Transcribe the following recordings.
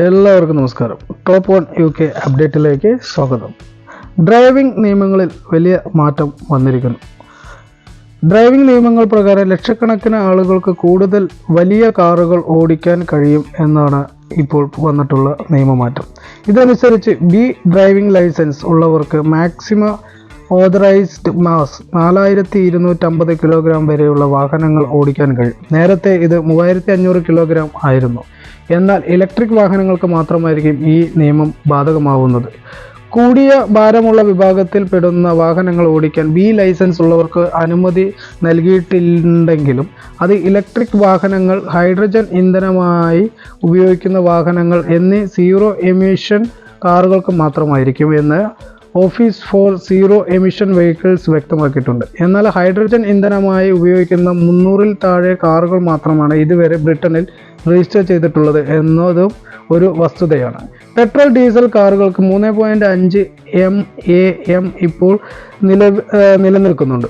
എല്ലാവർക്കും നമസ്കാരം. Top one U K അപ്ഡേറ്റിലേക്ക് സ്വാഗതം. ഡ്രൈവിംഗ് നിയമങ്ങളിൽ വലിയ മാറ്റം വന്നിരിക്കുന്നു. ഡ്രൈവിംഗ് നിയമങ്ങൾ പ്രകാരം ലക്ഷക്കണക്കിന് ആളുകൾക്ക് കൂടുതൽ വലിയ കാറുകൾ ഓടിക്കാൻ കഴിയും എന്നാണ് ഇപ്പോൾ വന്നിട്ടുള്ള നിയമമാറ്റം. ഇതനുസരിച്ച് ബി ഡ്രൈവിംഗ് ലൈസൻസ് ഉള്ളവർക്ക് മാക്സിമം ഓതറൈസ്ഡ് മാസ് നാലായിരത്തി ഇരുന്നൂറ്റമ്പത് കിലോഗ്രാം വരെയുള്ള വാഹനങ്ങൾ ഓടിക്കാൻ കഴിയും. നേരത്തെ ഇത് മൂവായിരത്തി അഞ്ഞൂറ് കിലോഗ്രാം ആയിരുന്നു. എന്നാൽ ഇലക്ട്രിക് വാഹനങ്ങൾക്ക് മാത്രമായിരിക്കും ഈ നിയമം ബാധകമാവുന്നത്. കൂടിയ ഭാരമുള്ള വിഭാഗത്തിൽ പെടുന്ന വാഹനങ്ങൾ ഓടിക്കാൻ ബി ലൈസൻസ് ഉള്ളവർക്ക് അനുമതി നൽകിയിട്ടുണ്ടെങ്കിലും അത് ഇലക്ട്രിക് വാഹനങ്ങൾ ഹൈഡ്രജൻ ഇന്ധനമായി ഉപയോഗിക്കുന്ന വാഹനങ്ങൾ എന്നീ സീറോ എമിഷൻ കാറുകൾക്ക് മാത്രമായിരിക്കും എന്ന് office for zero emission vehicles വ്യക്തമാക്കിയിട്ടുണ്ട്. എന്നാൽ ഹൈഡ്രജൻ ഇന്ധനമായി ഉപയോഗിക്കുന്ന മുന്നൂറിൽ താഴെ കാറുകൾ മാത്രമാണ് ഇതുവരെ ബ്രിട്ടനിൽ രജിസ്റ്റർ ചെയ്തിട്ടുള്ളത് എന്നതും ഒരു വസ്തുതയാണ്. പെട്രോൾ ഡീസൽ കാറുകൾക്ക് മൂന്ന് പോയിന്റ് അഞ്ച് എം എ എം ഇപ്പോൾ നില നിലനിൽക്കുന്നുണ്ട്.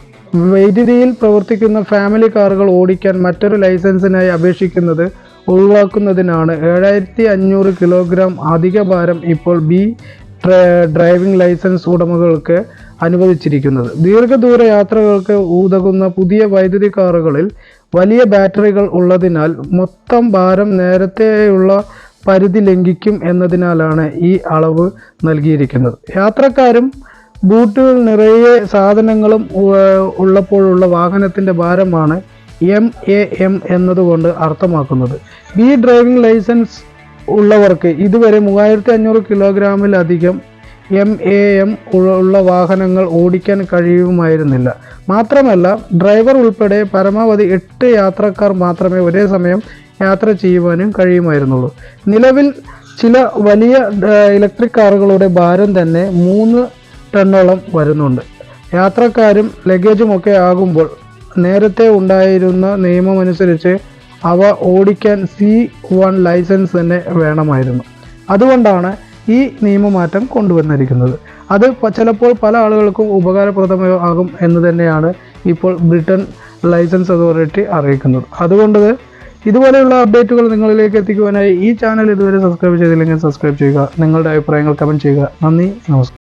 വൈദ്യുതിയിൽ പ്രവർത്തിക്കുന്ന ഫാമിലി കാറുകൾ ഓടിക്കാൻ മറ്റൊരു ലൈസൻസിനായി അപേക്ഷിക്കുന്നത് ഒഴിവാക്കുന്നതിനാണ്. ഏഴായിരത്തി അഞ്ഞൂറ് കിലോഗ്രാം അധിക ഭാരം ഇപ്പോൾ ബി ഡ്രൈവിംഗ് ലൈസൻസ് ഉടമകൾക്ക് അനുവദിച്ചിരിക്കുന്നത്. ദീർഘദൂര യാത്രകൾക്ക് ഉതകുന്ന പുതിയ വൈദ്യുതി കാറുകളിൽ വലിയ ബാറ്ററികൾ ഉള്ളതിനാൽ മൊത്തം ഭാരം നേരത്തെയുള്ള പരിധി ലംഘിക്കും എന്നതിനാലാണ് ഈ അളവ് നൽകിയിരിക്കുന്നത്. യാത്രക്കാരും ബൂട്ടുകൾ നിറയെ സാധനങ്ങളും ഉള്ളപ്പോഴുള്ള വാഹനത്തിന്റെ ഭാരമാണ് എം എ എം എന്നതുകൊണ്ട് അർത്ഥമാക്കുന്നത്. ബി ഡ്രൈവിംഗ് ലൈസൻസ് ഉള്ളവർക്ക് ഇതുവരെ മൂവായിരത്തി അഞ്ഞൂറ് കിലോഗ്രാമിലധികം എം എ എം ഉള്ള വാഹനങ്ങൾ ഓടിക്കാൻ കഴിയുമായിരുന്നില്ല. മാത്രമല്ല ഡ്രൈവർ ഉൾപ്പെടെ പരമാവധി എട്ട് യാത്രക്കാർ മാത്രമേ ഒരേ സമയം യാത്ര ചെയ്യുവാനും കഴിയുമായിരുന്നുള്ളൂ. നിലവിൽ ചില വലിയ ഇലക്ട്രിക് കാറുകളുടെ ഭാരം തന്നെ മൂന്ന് ടണ്ണോളം വരുന്നുണ്ട്. യാത്രക്കാരും ലഗേജുമൊക്കെ ആകുമ്പോൾ നേരത്തെ ഉണ്ടായിരുന്ന നിയമമനുസരിച്ച് അവ ഓടിക്കാൻ സി വൺ ലൈസൻസ് തന്നെ വേണമായിരുന്നു. അതുകൊണ്ടാണ് ഈ നിയമമാറ്റം കൊണ്ടുവന്നിരിക്കുന്നത്. അത് ചിലപ്പോൾ പല ആളുകൾക്കും ഉപകാരപ്രദമോ ആകും എന്ന് തന്നെയാണ് ഇപ്പോൾ ബ്രിട്ടൻ ലൈസൻസ് അതോറിറ്റി അറിയിക്കുന്നത്. അതുകൊണ്ട് ഇതുപോലെയുള്ള അപ്ഡേറ്റുകൾ നിങ്ങളിലേക്ക് എത്തിക്കുവാനായി ഈ ചാനൽ ഇതുവരെ സബ്സ്ക്രൈബ് ചെയ്തില്ലെങ്കിൽ സബ്സ്ക്രൈബ് ചെയ്യുക. നിങ്ങളുടെ അഭിപ്രായങ്ങൾ കമന്റ് ചെയ്യുക. നന്ദി നമസ്കാരം.